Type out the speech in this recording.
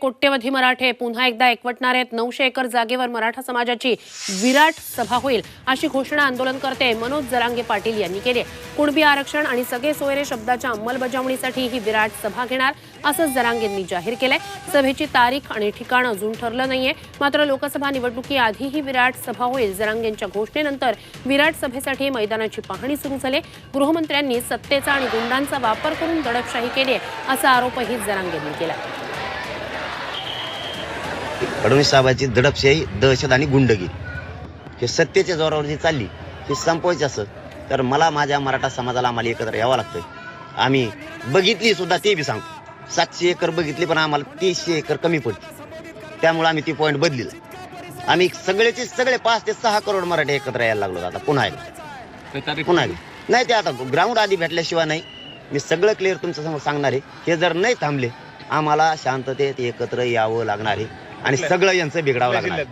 कोट्यवधी मराठे पुन्हा एकदा एकवटणार आहेत. नऊशे एकर जागेवर मराठा समाजाची विराट सभा होईल अशी घोषणा आंदोलनकर्ते मनोज जरांगे पाटील यांनी केली कुणबी आरक्षण आणि सगळे सोयरे शब्दाच्या अंमलबजावणीसाठी ही विराट सभा घेणार असं जरांगेंनी जाहीर केलंय. सभेची तारीख आणि ठिकाण अजून ठरलं नाहीये. मात्र लोकसभा निवडणुकीआधी ही विराट सभा होईल. जरांगेंच्या घोषणेनंतर विराट सभेसाठी मैदानाची पाहणी सुरू झाली. गृहमंत्र्यांनी सत्तेचा आणि गुंडांचा वापर करून दडपशाही केली असा आरोपही जरांगेंनी केला फडणवीस साहेबांची दडपशाही दहशत आणि गुंडगिरी. हे सत्तेच्या जोरावर जी चालली हे संपवायची असं तर मला माझ्या मराठा समाजाला आम्हाला एकत्र यावं लागतंय. आम्ही बघितली सुद्धा ते बी सांगतो. सातशे एकर बघितली पण आम्हाला तीनशे एकर कमी पडते त्यामुळे आम्ही ती पॉईंट बदलिलं. आम्ही सगळेचे सगळे पाच ते सहा करोड मराठी एकत्र यायला लागलो आता पुन्हा एकदा. पुन्हा. नाही ते आता ग्राउंड आधी भेटल्याशिवाय नाही. मी सगळं क्लिअर तुमच्यासमोर सांगणार आहे. हे जर नाही थांबले आम्हाला शांततेत एकत्र यावं लागणार आहे. आणि सगळं यांचं बिघडावं लागणार.